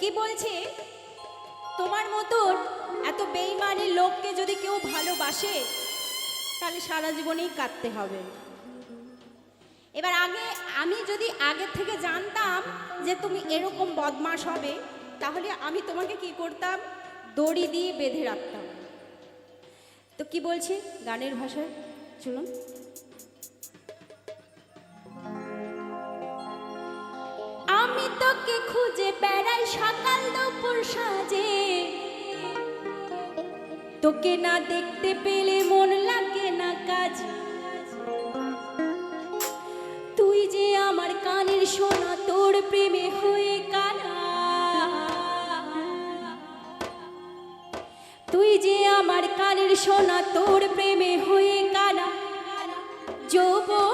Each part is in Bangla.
কি বলছে? তোমার মতন এত বেইমানের লোককে যদি কেউ ভালোবাসে, তাহলে সারা জীবনেই কাঁদতে হবে। এবার আগে, আমি যদি আগে থেকে জানতাম যে তুমি এরকম বদমাশ হবে, তাহলে আমি তোমাকে কি করতাম? দড়ি দিয়ে বেঁধে রাখতাম। তো কি বলছি গানের ভাষায়? চলুন। আমি তোকে খুঁজে বেড়াই সকাল দুপুর সাজে। তোকে না দেখতে পেলে মন লাগে না কাজ। তুই যে আমার কানের সোনা, তোর প্রেমে হয়ে কানা তুই যে আমার কানের সোনা, তোর প্রেমে হয়ে কানা যৌবন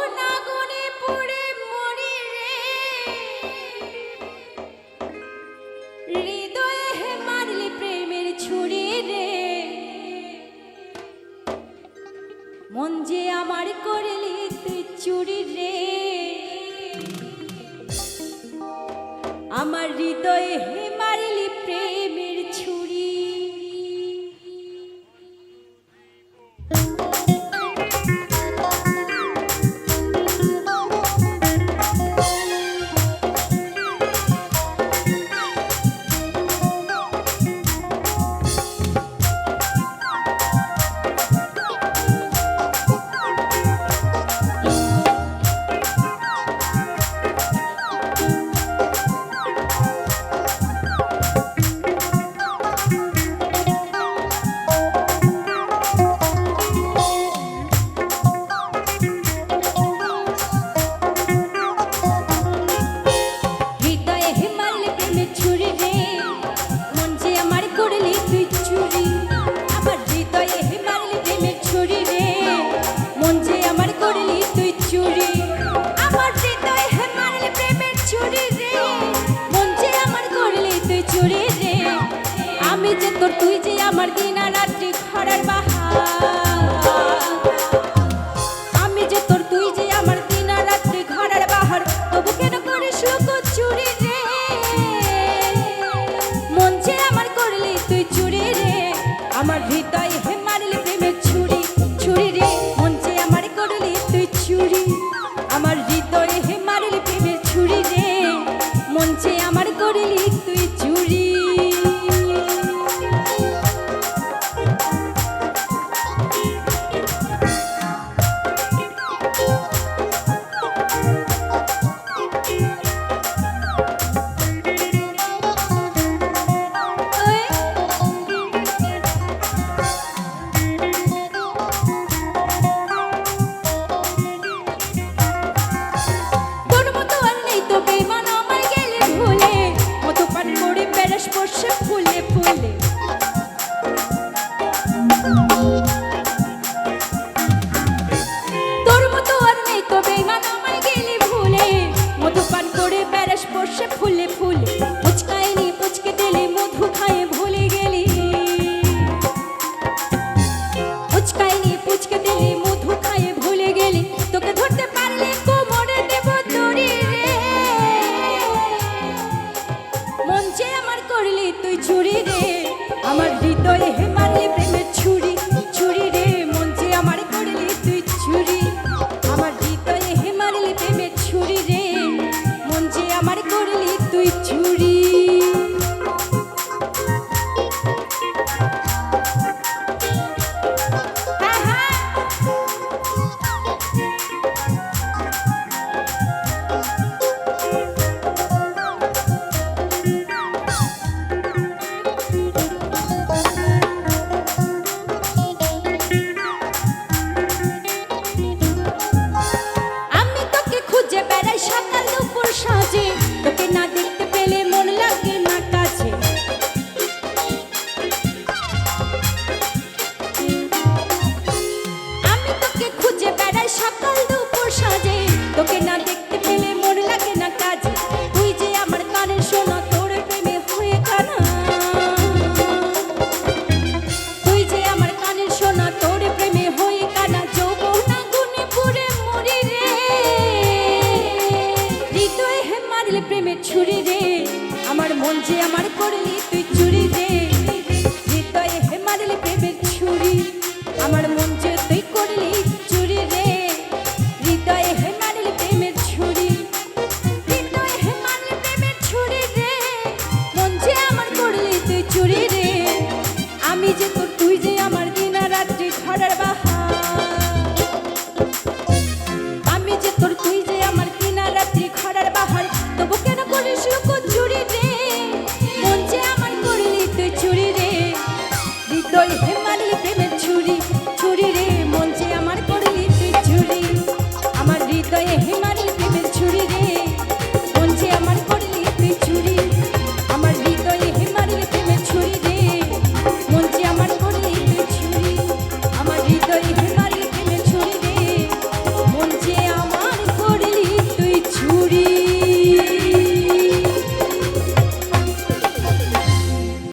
আমার করলি তুই চুরি রে। আমার হৃদয়ে হে মারলি চুরি রে। আমি যে তোর তুই যে আমার দিনা রাত্রি খরার বাহার। তুই ছুরি রে, আমার হৃদয়ে হেমালি প্রেমের ছুরি ছুরি রে, মন যে আমার করলি তুই ছুরি। আমার হৃদয়ে হে মারলি প্রেমের ছুরি রে, মন যে আমার করলি তুই চুরি ছুরি রে। আমার মন যে আমার করলি, তুই চুরি রে। হৃদয়ে হে মারলি প্রেমের ছুরি। আমার মন যে তুই করলি, চুরি রে। হৃদয়ে হে মারলি প্রেমের ছুরি। হৃদয়ে হে মারলি প্রেমের ছুরি রে। মন যে আমার করলি, তুই চুরি রে। আমি যে তোর